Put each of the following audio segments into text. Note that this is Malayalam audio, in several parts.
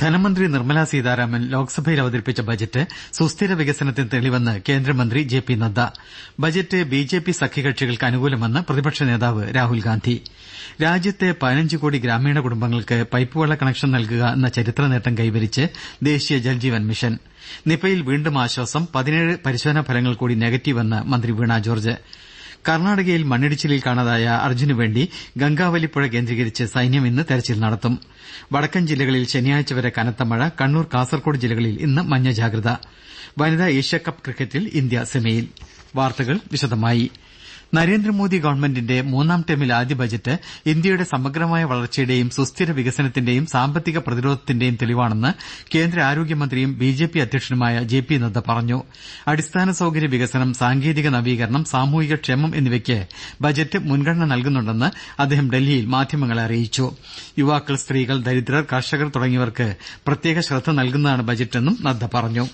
ധനമന്ത്രി നിർമ്മലാ സീതാരാമൻ ലോക്സഭയിൽ അവതരിപ്പിച്ച ബജറ്റ് സുസ്ഥിര വികസനത്തിന് തെളിവെന്ന് കേന്ദ്രമന്ത്രി J P Nadda. Budget B J P സഖ്യകക്ഷികൾക്ക് അനുകൂലമെന്ന് പ്രതിപക്ഷ നേതാവ് രാഹുൽഗാന്ധി രാജ്യത്തെ പതിനഞ്ച് കോടി ഗ്രാമീണ കുടുംബങ്ങൾക്ക് പൈപ്പ് വെള്ള കണക്ഷൻ നൽകുക എന്ന ചരിത്ര നേട്ടം കൈവരിച്ച് ദേശീയ ജൽജീവൻ മിഷൻ. നിപയിൽ വീണ്ടും ആശ്വാസം പതിനേഴ് പരിശോധനാ ഫലങ്ങൾ കൂടി നെഗറ്റീവെന്ന് മന്ത്രി വീണ ജോർജ്. കർണാടകയിൽ മണ്ണിടിച്ചിലിൽ കാണാതായ അർജുനുവേണ്ടി ഗംഗാവലിപ്പുഴ കേന്ദ്രീകരിച്ച് സൈന്യം ഇന്ന് തെരച്ചിൽ നടത്തും. വടക്കൻ ജില്ലകളിൽ ശനിയാഴ്ച വരെ കനത്ത മഴ കണ്ണൂർ കാസർകോട് ജില്ലകളിൽ ഇന്ന് മഞ്ഞ ജാഗ്രത. വനിതാ ഏഷ്യാകപ്പ് ക്രിക്കറ്റിൽ ഇന്ത്യ സെമിയിൽ. വാർത്തകൾ വിശദമായി. നരേന്ദ്രമോദി ഗവൺമെന്റിന്റെ മൂന്നാം ടേമിലെ ആദ്യ ബജറ്റ് ഇന്ത്യയുടെ സമഗ്രമായ വളർച്ചയുടെയും സുസ്ഥിര വികസനത്തിന്റെയും സാമ്പത്തിക പ്രതിരോധത്തിന്റെയും തെളിവാണെന്ന് കേന്ദ്ര ആരോഗ്യമന്ത്രിയും ബി ജെ പി അധ്യക്ഷനുമായ ജെ പി നദ്ദ പറഞ്ഞു. അടിസ്ഥാന സൌകര്യ വികസനം സാങ്കേതിക നവീകരണം സാമൂഹിക ക്ഷേമം എന്നിവയ്ക്ക് ബജറ്റ് മുൻഗണന നൽകുന്നുണ്ടെന്ന് അദ്ദേഹം ഡൽഹിയിൽ മാധ്യമങ്ങളെ അറിയിച്ചു. യുവാക്കൾ സ്ത്രീകൾ ദരിദ്രർ കർഷകർ തുടങ്ങിയവർക്ക് പ്രത്യേക ശ്രദ്ധ നൽകുന്നതാണ് ബജറ്റെന്നും നദ്ദ പറഞ്ഞു.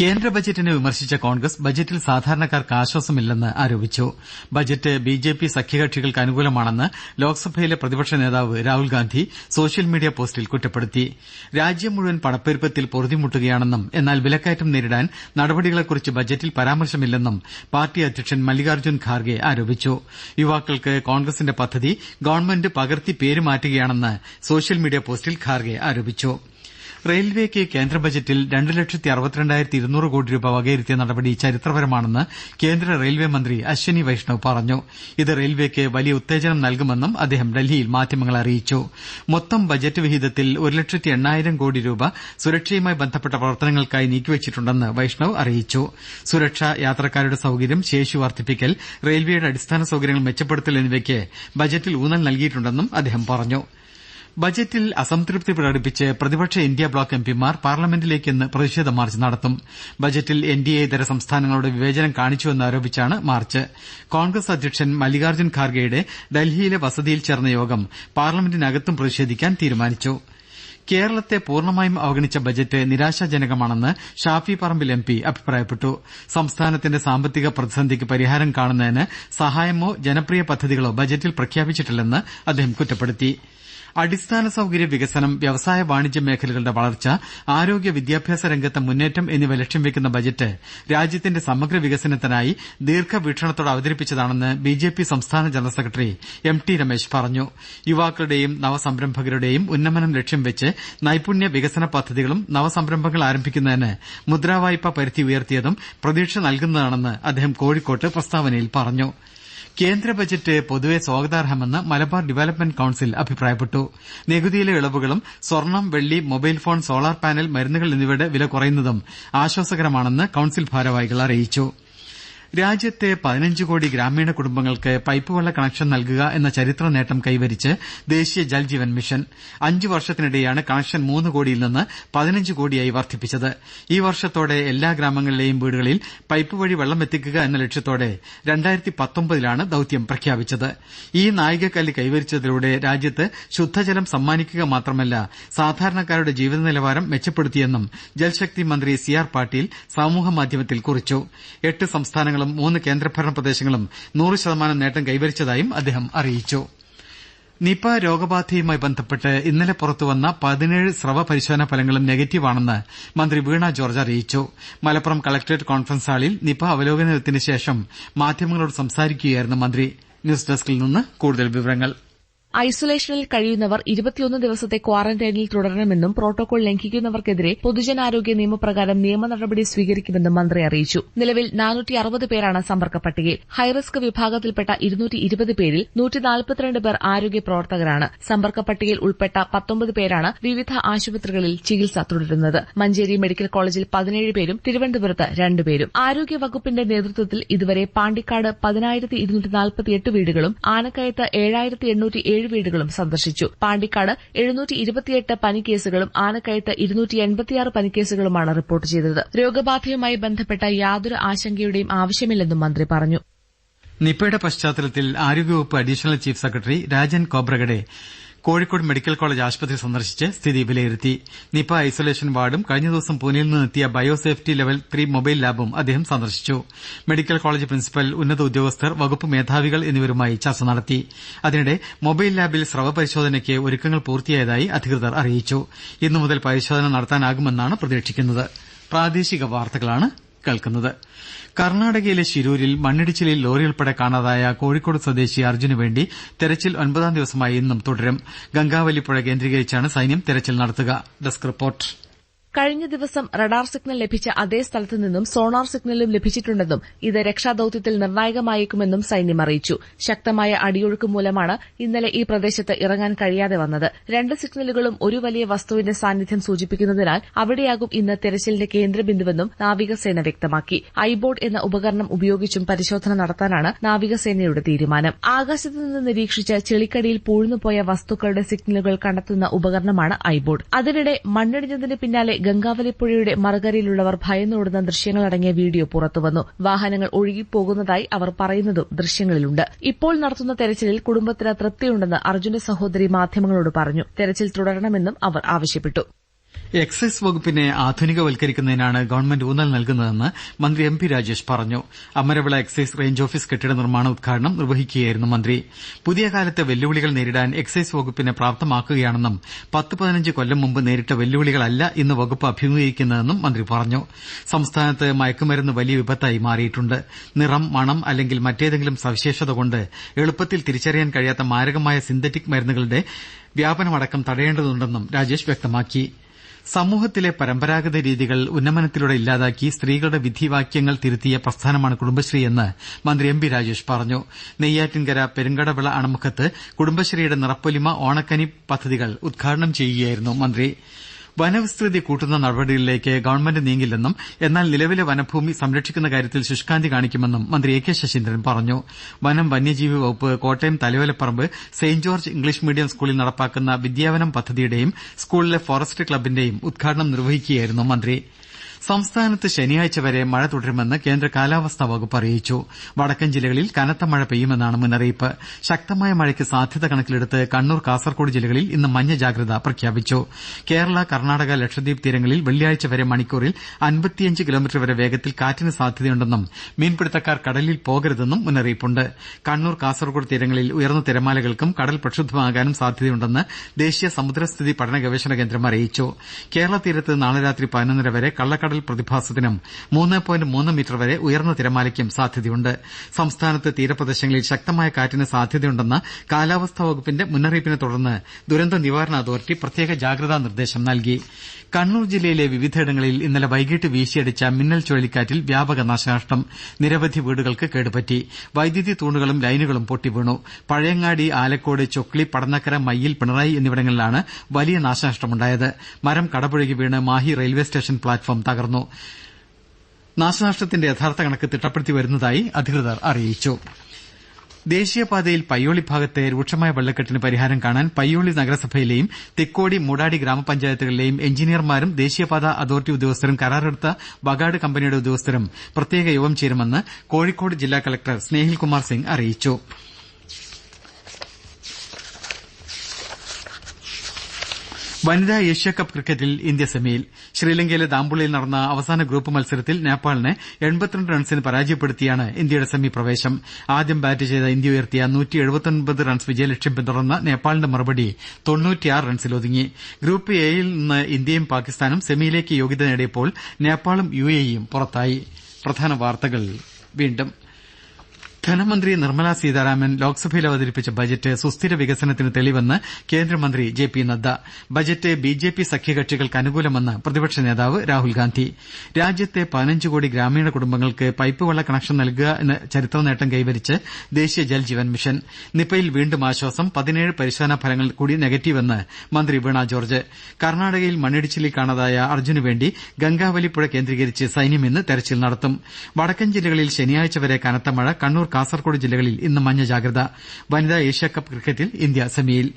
കേന്ദ്ര ബജറ്റിനെ വിമർശിച്ച കോൺഗ്രസ് ബജറ്റിൽ സാധാരണക്കാർക്ക് ആശ്വാസമില്ലെന്ന് ആരോപിച്ചു. ബജറ്റ് ബി ജെ പി സഖ്യകക്ഷികൾക്ക് അനുകൂലമാണെന്ന് ലോക്സഭയിലെ പ്രതിപക്ഷ നേതാവ് രാഹുൽഗാന്ധി സോഷ്യൽ മീഡിയ പോസ്റ്റിൽ കുറ്റപ്പെടുത്തി. രാജ്യം മുഴുവൻ പണപ്പെരുപ്പത്തിൽ പൊറുതിമുട്ടുകയാണെന്നും എന്നാൽ വിലക്കയറ്റം നേരിടാൻ നടപടികളെക്കുറിച്ച് ബജറ്റിൽ പരാമർശമില്ലെന്നും പാർട്ടി അധ്യക്ഷൻ മല്ലികാർജുൻ ഖാർഗെ ആരോപിച്ചു. യുവാക്കൾക്ക് കോൺഗ്രസിന്റെ പദ്ധതി ഗവൺമെന്റ് പകർത്തി പേരുമാറ്റുകയാണെന്ന് സോഷ്യൽ മീഡിയ പോസ്റ്റിൽ ഖാർഗെ ആരോപിച്ചു. റെയിൽവേക്ക് കേന്ദ്ര ബജറ്റിൽ രണ്ട് ലക്ഷത്തി അറുപത്തിരണ്ടായിരത്തി ഇരുന്നൂറ് കോടി രൂപ വകയിരുത്തിയ നടപടി ചരിത്രപരമാണെന്ന് കേന്ദ്ര റെയിൽവേ മന്ത്രി അശ്വനി വൈഷ്ണവ് പറഞ്ഞു. ഇത് റെയിൽവേക്ക് വലിയ ഉത്തേജനം നൽകുമെന്നും അദ്ദേഹം ഡൽഹിയിൽ മാധ്യമങ്ങളെ അറിയിച്ചു. മൊത്തം ബജറ്റ് വിഹിതത്തിൽ ഒരു ലക്ഷത്തി എണ്ണായിരം കോടി രൂപ സുരക്ഷയുമായി ബന്ധപ്പെട്ട പ്രവർത്തനങ്ങൾക്കായി നീക്കിവച്ചിട്ടുണ്ടെന്ന് വൈഷ്ണവ് അറിയിച്ചു. സുരക്ഷ യാത്രക്കാരുടെ സൌകര്യം ശേഷി വർദ്ധിപ്പിക്കൽ റെയിൽവേയുടെ അടിസ്ഥാന സൌകര്യങ്ങൾ മെച്ചപ്പെടുത്തൽ എന്നിവയ്ക്ക് ബജറ്റിൽ ഊന്നൽ നൽകിയിട്ടുണ്ടെന്നും അദ്ദേഹം പറഞ്ഞു. ബജറ്റിൽ അസംതൃപ്തി പ്രകടിപ്പിച്ച് പ്രതിപക്ഷ ഇന്ത്യ ബ്ലോക്ക് എംപിമാർ പാർലമെന്റിലേക്ക് ഇന്ന് പ്രതിഷേധ മാർച്ച് നടത്തും. ബജറ്റിൽ എൻ ഡി എ ഇതര സംസ്ഥാനങ്ങളോട് വിവേചനം കാണിച്ചുവെന്നാരോപിച്ചാണ് മാർച്ച്. കോൺഗ്രസ് അധ്യക്ഷൻ മല്ലികാർജുൻ ഖാർഗെയുടെ ഡൽഹിയിലെ വസതിയിൽ ചേർന്ന യോഗം പാർലമെന്റിനകത്തും പ്രതിഷേധിക്കാൻ തീരുമാനിച്ചു. കേരളത്തെ പൂർണമായും അവഗണിച്ച ബജറ്റ് നിരാശാജനകമാണെന്ന് ഷാഫി പറമ്പിൽ എം പി അഭിപ്രായപ്പെട്ടു. സംസ്ഥാനത്തിന്റെ സാമ്പത്തിക പ്രതിസന്ധിക്ക് പരിഹാരം കാണുന്നതിന് സഹായമോ ജനപ്രിയ പദ്ധതികളോ ബജറ്റിൽ പ്രഖ്യാപിച്ചിട്ടില്ലെന്ന് അദ്ദേഹം കുറ്റപ്പെടുത്തി. അടിസ്ഥാന സൌകര്യ വികസനം വ്യവസായ വാണിജ്യ മേഖലകളുടെ വളർച്ച ആരോഗ്യ വിദ്യാഭ്യാസ രംഗത്തെ മുന്നേറ്റം എന്നിവ ലക്ഷ്യം വെക്കുന്ന ബജറ്റ് രാജ്യത്തിന്റെ സമഗ്ര വികസനത്തിനായി ദീർഘവീക്ഷണത്തോടെ അവതരിപ്പിച്ചതാണെന്ന് ബി ജെ പി സംസ്ഥാന general secretary M T Ramesh പറഞ്ഞു. യുവാക്കളുടെയും നവസംരംഭകരുടെയും ഉന്നമനം ലക്ഷ്യം വെച്ച് നൈപുണ്യ വികസന പദ്ധതികളും നവസംരംഭങ്ങൾ ആരംഭിക്കുന്നതിന് മുദ്രാവായ്പ പരിധി ഉയർത്തിയതും പ്രതീക്ഷ നൽകുന്നതാണെന്ന് അദ്ദേഹം കോഴിക്കോട്ട് പ്രസ്താവനയിൽ പറഞ്ഞു. കേന്ദ്ര ബജറ്റ് പൊതുവെ സ്വാഗതാർഹമെന്ന് മലബാർ ഡെവലപ്മെന്റ് കൌൺസിൽ അഭിപ്രായപ്പെട്ടു. നികുതിയിലെ ഇളവുകളും സ്വർണം വെള്ളി മൊബൈൽ ഫോൺ സോളാർ പാനൽ മരുന്നുകൾ എന്നിവയുടെ വില കുറയുന്നതും ആശ്വാസകരമാണെന്ന് കൌൺസിൽ ഭാരവാഹികൾ അറിയിച്ചു. രാജ്യത്തെ പതിനഞ്ച് കോടി ഗ്രാമീണ കുടുംബങ്ങൾക്ക് പൈപ്പ് വെള്ള കണക്ഷൻ നൽകുക എന്ന ചരിത്ര നേട്ടം കൈവരിച്ച് ദേശീയ ജൽജീവൻ മിഷൻ. അഞ്ച് വർഷത്തിനിടെയാണ് കണക്ഷൻ മൂന്ന് കോടിയിൽ നിന്ന് പതിനഞ്ച് കോടിയായി വർദ്ധിപ്പിച്ചത്. ഈ വർഷത്തോടെ എല്ലാ ഗ്രാമങ്ങളിലെയും വീടുകളിൽ പൈപ്പ് വഴി വെള്ളം എത്തിക്കുക എന്ന ലക്ഷ്യത്തോടെ പത്തൊമ്പതിലാണ് ദൌത്യം പ്രഖ്യാപിച്ചത്. ഈ നാഴികക്കല്ല് കൈവരിച്ചതിലൂടെ രാജ്യത്ത് ശുദ്ധജലം സമ്മാനിക്കുക മാത്രമല്ല സാധാരണക്കാരുടെ ജീവിത നിലവാരം മെച്ചപ്പെടുത്തിയെന്നും ജൽശക്തി മന്ത്രി സി ആർ പാട്ടീൽ സാമൂഹ്യ മാധ്യമത്തിൽ കുറിച്ചു. സംസ്ഥാനങ്ങളും മൂന്ന് കേന്ദ്രഭരണ പ്രദേശങ്ങളും നൂറ് ശതമാനം നേട്ടം കൈവരിച്ചതായും അദ്ദേഹം അറിയിച്ചു. നിപ രോഗബാധയുമായി ബന്ധപ്പെട്ട് ഇന്നലെ പുറത്തുവന്ന പതിനേഴ് സ്രവ പരിശോധനാ ഫലങ്ങളും നെഗറ്റീവാണെന്ന് മന്ത്രി വീണ ജോർജ് അറിയിച്ചു. മലപ്പുറം കളക്ടറേറ്റ് കോൺഫറൻസ് ഹാളിൽ നിപ അവലോകനത്തിന് ശേഷം മാധ്യമങ്ങളോട് സംസാരിക്കുകയായിരുന്നു മന്ത്രി. ന്യൂസ് ഡെസ്കിൽ നിന്ന് കൂടുതൽ വിവരങ്ങൾ. ഐസൊലേഷനിൽ കഴിയുന്നവർ ഇരുപത്തിയൊന്ന് ദിവസത്തെ ക്വാറന്റൈനിൽ തുടരണമെന്നും പ്രോട്ടോകോൾ ലംഘിക്കുന്നവർക്കെതിരെ പൊതുജനാരോഗ്യ നിയമപ്രകാരം നിയമ നടപടി സ്വീകരിക്കുമെന്നും മന്ത്രി അറിയിച്ചു. നിലവിൽ നാനൂറ്റി അറുപത് പേരാണ് സമ്പർക്ക പട്ടികയിൽ. ഹൈറിസ്ക് വിഭാഗത്തിൽപ്പെട്ട ഇരുന്നൂറ്റി ഇരുപത് പേരിൽ നൂറ്റി നാൽപ്പത്തിരണ്ട് പേർ ആരോഗ്യ പ്രവർത്തകരാണ്. സമ്പർക്ക പട്ടികയിൽ ഉൾപ്പെട്ട പത്തൊമ്പത് പേരാണ് വിവിധ ആശുപത്രികളിൽ ചികിത്സ തുടരുന്നത്. മഞ്ചേരി മെഡിക്കൽ കോളേജിൽ പതിനേഴ് പേരും തിരുവനന്തപുരത്ത് രണ്ടുപേരും ആരോഗ്യ വകുപ്പിന്റെ നേതൃത്വത്തിൽ ഇതുവരെ പാണ്ടിക്കാട് പതിനായിരത്തി വീടുകളും ആനക്കയത്ത് ഏഴായിരത്തി വീടുകളും സന്ദർശിച്ചു. പാണ്ടിക്കാട് എഴുന്നൂറ്റി ഇരുപത്തിയെട്ട് പനിക്കേസുകളും ആനക്കയത്ത് ഇരുന്നൂറ്റി എൺപത്തിയാറ് പനിക്കേസുകളുമാണ് റിപ്പോർട്ട് ചെയ്തത്. രോഗബാധയുമായി ബന്ധപ്പെട്ട യാതൊരു ആശങ്കയുടെയും ആവശ്യമില്ലെന്നും മന്ത്രി പറഞ്ഞു. നിപയുടെ പശ്ചാത്തലത്തിൽ ആരോഗ്യവകുപ്പ് additional chief secretary Rajan Khobragade Kozhikode medical college ആശുപത്രി സന്ദർശിച്ച് സ്ഥിതി വിലയിരുത്തി. നിപ ഐസൊലേഷൻ വാർഡും കഴിഞ്ഞ ദിവസം പൂനെയിൽ നിന്നെത്തിയ ബയോസേഫ്റ്റി ലെവൽ ത്രീ മൊബൈൽ ലാബും അദ്ദേഹം സന്ദർശിച്ചു. മെഡിക്കൽ കോളേജ് പ്രിൻസിപ്പൽ ഉന്നത ഉദ്യോഗസ്ഥർ വകുപ്പ് മേധാവികൾ എന്നിവരുമായി ചർച്ച നടത്തി. അതിനിടെ മൊബൈൽ ലാബിൽ സ്രവ പരിശോധനയ്ക്ക് ഒരുക്കങ്ങൾ പൂർത്തിയായതായി അധികൃതർ അറിയിച്ചു. ഇന്നു മുതൽ പരിശോധന നടത്താനാകുമെന്നാണ് പ്രതീക്ഷിക്കുന്നത്. കേൾക്കുന്നത്. കർണാടകയിലെ ശിരൂരിൽ മണ്ണിടിച്ചിലിൽ ലോറി ഉൾപ്പെടെ കാണാതായ കോഴിക്കോട് സ്വദേശി അർജുന് വേണ്ടി തെരച്ചിൽ ഒൻപതാം ദിവസമായി ഇന്നും തുടരും. ഗംഗാവല്ലിപ്പുഴ കേന്ദ്രീകരിച്ചാണ് സൈന്യം തെരച്ചിൽ നടത്തുക. കഴിഞ്ഞ ദിവസം റഡാർ സിഗ്നൽ ലഭിച്ച അതേ സ്ഥലത്തു നിന്നും സോണാർ സിഗ്നലും ലഭിച്ചിട്ടുണ്ടെന്നും ഇത് രക്ഷാദൌത്യത്തിൽ നിർണായകമായേക്കുമെന്നും സൈന്യം അറിയിച്ചു. ശക്തമായ അടിയൊഴുക്ക് മൂലമാണ് ഇന്നലെ ഈ പ്രദേശത്ത് ഇറങ്ങാൻ കഴിയാതെ വന്നത്. രണ്ട് സിഗ്നലുകളും ഒരു വലിയ വസ്തുവിന്റെ സാന്നിധ്യം സൂചിപ്പിക്കുന്നതിനാൽ അവിടെയാകും ഇന്ന് തെരച്ചിലിന്റെ കേന്ദ്രബിന്ദുവെന്നും നാവികസേന വ്യക്തമാക്കി. ഐബോർഡ് എന്ന ഉപകരണം ഉപയോഗിച്ചും പരിശോധന നടത്താനാണ് നാവികസേനയുടെ തീരുമാനം. ആകാശത്ത് നിന്ന് നിരീക്ഷിച്ച് ചെളിക്കടിയിൽ പൂഴ്ന്നുപോയ വസ്തുക്കളുടെ സിഗ്നലുകൾ കണ്ടെത്തുന്ന ഉപകരണമാണ് ഐബോർഡ് അതിനിടെ മണ്ണിടിഞ്ഞതിന് പിന്നാലെ ഗംഗാവലിപ്പുഴയുടെ മറുകരയിലുള്ളവർ ഭയന്നോടുന്ന ദൃശ്യങ്ങളടങ്ങിയ വീഡിയോ പുറത്തുവന്നു വാഹനങ്ങൾ ഒഴുകിപ്പോകുന്നതായി അവർ പറയുന്നതും ദൃശ്യങ്ങളിലുണ്ട്. ഇപ്പോൾ നടത്തുന്ന തെരച്ചിലിൽ കുടുംബത്തിന് തൃപ്തിയുണ്ടെന്ന് അർജുന്റെ സഹോദരി മാധ്യമങ്ങളോട് പറഞ്ഞു. തെരച്ചിൽ തുടരണമെന്നും അവർ ആവശ്യപ്പെട്ടു. എക്സൈസ് വകുപ്പിനെ ആധുനികവൽക്കരിക്കുന്നതിനാണ് ഗവൺമെന്റ് ഊന്നൽ നൽകുന്നതെന്ന് മന്ത്രി എം പി രാജേഷ് പറഞ്ഞു. അമരവിള എക്സൈസ് റേഞ്ച് ഓഫീസ് കെട്ടിട നിർമ്മാണ ഉദ്ഘാടനം നിർവഹിക്കുകയായിരുന്നു മന്ത്രി. പുതിയ കാലത്തെ വെല്ലുവിളികൾ നേരിടാൻ എക്സൈസ് വകുപ്പിനെ പ്രാപ്തമാക്കുകയാണെന്നും പത്ത് പതിനഞ്ച് കൊല്ലം മുമ്പ് നേരിട്ട വെല്ലുവിളികളല്ല ഇന്ന് വകുപ്പ് അഭിമുഖീകരിക്കുന്നതെന്നും മന്ത്രി പറഞ്ഞു. സംസ്ഥാനത്ത് മയക്കുമരുന്ന് വലിയ വിപത്തായി മാറിയിട്ടുണ്ട്. നിറം മണം അല്ലെങ്കിൽ മറ്റേതെങ്കിലും സവിശേഷത കൊണ്ട് എളുപ്പത്തിൽ തിരിച്ചറിയാൻ കഴിയാത്ത മാരകമായ സിന്തറ്റിക് മരുന്നുകളുടെ വ്യാപനമടക്കം തടയേണ്ടതുണ്ടെന്നും രാജേഷ് വ്യക്തമാക്കി. സമൂഹത്തിലെ പരമ്പരാഗത രീതികൾ ഉന്നമനത്തിലൂടെ ഇല്ലാതാക്കി സ്ത്രീകളുടെ വിധിവാക്യങ്ങൾ തിരുത്തിയ പ്രസ്ഥാനമാണ് കുടുംബശ്രീയെന്ന് മന്ത്രി എം പി രാജേഷ് പറഞ്ഞു. നെയ്യാറ്റിൻകര പെരുങ്കടവിള അണമുഖത്ത് കുടുംബശ്രീയുടെ നിറപ്പൊലിമ ഓണക്കനി പദ്ധതികൾ ഉദ്ഘാടനം ചെയ്യുകയായിരുന്നു മന്ത്രി. വനവിസ്തൃതി കൂട്ടുന്ന നടപടികളിലേക്ക് ഗവൺമെന്റ് നീങ്ങില്ലെന്നും എന്നാൽ നിലവിലെ വനഭൂമി സംരക്ഷിക്കുന്ന കാര്യത്തിൽ ശുഷ്കാന്തി കാണിക്കുമെന്നും മന്ത്രി എ കെ ശശീന്ദ്രൻ പറഞ്ഞു. വനം വന്യജീവി വകുപ്പ് Kottayam Thalayolaparambu saint George English medium സ്കൂളിൽ നടപ്പാക്കുന്ന വിദ്യാവനം പദ്ധതിയുടെയും സ്കൂളിലെ ഫോറസ്റ്റ് ക്ലബ്ബിന്റെയും ഉദ്ഘാടനം നിർവഹിക്കുകയായിരുന്നു സംസ്ഥാനത്ത് ശനിയാഴ്ച വരെ മഴ തുടരുമെന്ന് കേന്ദ്ര കാലാവസ്ഥാ വകുപ്പ് അറിയിച്ചു. വടക്കൻ ജില്ലകളിൽ കനത്ത മഴ പെയ്യുമെന്നാണ് മുന്നറിയിപ്പ്. ശക്തമായ മഴയ്ക്ക് സാധ്യത കണക്കിലെടുത്ത് കണ്ണൂർ കാസർകോട് ജില്ലകളിൽ ഇന്ന് മഞ്ഞ ജാഗ്രത പ്രഖ്യാപിച്ചു. കേരള കർണാടക ലക്ഷദ്വീപ് തീരങ്ങളിൽ വെള്ളിയാഴ്ച വരെ മണിക്കൂറിൽ അൻപത്തിയഞ്ച് കിലോമീറ്റർ വരെ വേഗത്തിൽ കാറ്റിന് സാധ്യതയുണ്ടെന്നും മീൻപിടുത്തക്കാർ കടലിൽ പോകരുതെന്നും മുന്നറിയിപ്പുണ്ട്. കണ്ണൂർ കാസർകോട് തീരങ്ങളിൽ ഉയർന്ന തിരമാലകൾക്കും കടൽ പ്രക്ഷുബ്ധമാകാനും സാധ്യതയുണ്ടെന്ന് ദേശീയ സമുദ്രസ്ഥിതി പഠന ഗവേഷണ കേന്ദ്രം അറിയിച്ചു. കേരള തീരത്ത് നാളെ രാത്രി പതിനൊന്നര വരെ കള്ളക്കടൽ പ്രതിഭാസത്തിനും മൂന്ന് പോയിന്റ് മൂന്ന് മീറ്റർ വരെ ഉയർന്ന തിരമാലയ്ക്കും സാധ്യതയുണ്ട്. സംസ്ഥാനത്ത് തീരപ്രദേശങ്ങളിൽ ശക്തമായ കാറ്റിന് സാധ്യതയുണ്ടെന്ന കാലാവസ്ഥാ വകുപ്പിന്റെ മുന്നറിയിപ്പിനെ തുടർന്ന് ദുരന്ത നിവാരണ അതോറിറ്റി പ്രത്യേക ജാഗ്രതാ നിർദ്ദേശം നൽകി. കണ്ണൂർ ജില്ലയിലെ വിവിധയിടങ്ങളിൽ ഇന്നലെ വൈകിട്ട് വീശിയടിച്ച മിന്നൽ ചുഴലിക്കാറ്റിൽ വ്യാപക നാശനഷ്ടം. നിരവധി വീടുകൾക്ക് കേടുപറ്റി. വൈദ്യുതി തൂണുകളും ലൈനുകളും പൊട്ടിവീണു പഴയങ്ങാടി ആലക്കോട് ചൊക്ലി പടന്നക്കര മയ്യിൽ പിണറായി എന്നിവിടങ്ങളിലാണ് വലിയ നാശനഷ്ടമുണ്ടായത്. മരം കടപുഴകി വീണ് മാഹി റെയിൽവേ സ്റ്റേഷൻ പ്ലാറ്റ്ഫോം തകർന്നു. നാശനഷ്ടത്തിന്റെ യഥാർത്ഥ കണക്ക് തിട്ടപ്പെടുത്തി വരുന്നതായി അധികൃതർ അറിയിച്ചു. ദേശീയപാതയിൽ പയ്യോളി ഭാഗത്തെ രൂക്ഷമായ വെള്ളക്കെട്ടിന് പരിഹാരം കാണാൻ പയ്യോളി നഗരസഭയിലെയും തിക്കോടി മൂടാടി ഗ്രാമപഞ്ചായത്തുകളിലെയും എഞ്ചിനീയർമാരും ദേശീയപാത അതോറിറ്റി ഉദ്യോഗസ്ഥരും കരാറെടുത്ത ബഗാഡ് കമ്പനിയുടെ ഉദ്യോഗസ്ഥരും പ്രത്യേക യോഗം ചേരുമെന്ന് കോഴിക്കോട് ജില്ലാ കലക്ടർ സ്നേഹിൽ കുമാർ സിംഗ് അറിയിച്ചു. വനിതാ ഏഷ്യാകപ്പ് ക്രിക്കറ്റിൽ ഇന്ത്യ സെമിയിൽ. ശ്രീലങ്കയിലെ ദാംബുളയിൽ നടന്ന അവസാന ഗ്രൂപ്പ് മത്സരത്തിൽ നേപ്പാളിനെ റൺസിന് പരാജയപ്പെടുത്തിയാണ് ഇന്ത്യയുടെ സെമി പ്രവേശം. ആദ്യം ബാറ്റ് ചെയ്ത ഇന്ത്യ ഉയർത്തിയ റൺസ് വിജയലക്ഷ്യം പിന്തുടർന്ന നേപ്പാളിന്റെ മറുപടി തൊണ്ണൂറ്റിയാറ് റൺസിൽ ഒതുങ്ങി. ഗ്രൂപ്പ് എയിൽ നിന്ന് ഇന്ത്യയും പാകിസ്ഥാനും സെമിയിലേക്ക് യോഗ്യത നേടിയപ്പോൾ നേപ്പാളും യു എ ഇയും പുറത്തായി. ധനമന്ത്രി നിർമ്മലാ സീതാരാമൻ ലോക്സഭയിൽ അവതരിപ്പിച്ച ബജറ്റ് സുസ്ഥിര വികസനത്തിന് തെളിവെന്ന് കേന്ദ്രമന്ത്രി J P Nadda. Budget B J P സഖ്യകക്ഷികൾക്ക് അനുകൂലമെന്ന് പ്രതിപക്ഷ നേതാവ് രാഹുൽഗാന്ധി രാജ്യത്തെ പതിനഞ്ച് കോടി ഗ്രാമീണ കുടുംബങ്ങൾക്ക് പൈപ്പ് വെള്ള കണക്ഷൻ നൽകുക എന്ന ചരിത്ര നേട്ടം കൈവരിച്ച് ദേശീയ ജൽജീവൻ മിഷൻ. നിപ്പയിൽ വീണ്ടും ആശ്വാസം പതിനേഴ് പരിശോധനാ ഫലങ്ങൾ കൂടി നെഗറ്റീവെന്ന് മന്ത്രി വീണ ജോർജ്. കർണാടകയിൽ മണ്ണിടിച്ചിലിൽ കാണാതായ അർജുനുവേണ്ടി ഗംഗാവലിപ്പുഴ കേന്ദ്രീകരിച്ച് സൈന്യം ഇന്ന് തെരച്ചിൽ നടത്തും. വടക്കൻ ജില്ലകളിൽ ശനിയാഴ്ച വരെ കനത്ത മഴ കണ്ണൂർ കാസർകോട് ജില്ലകളിൽ ഇന്ന് മഞ്ഞ ജാഗ്രത. വനിതാ ഏഷ്യാകപ്പ് ക്രിക്കറ്റിൽ ഇന്ത്യ സെമിയിൽ.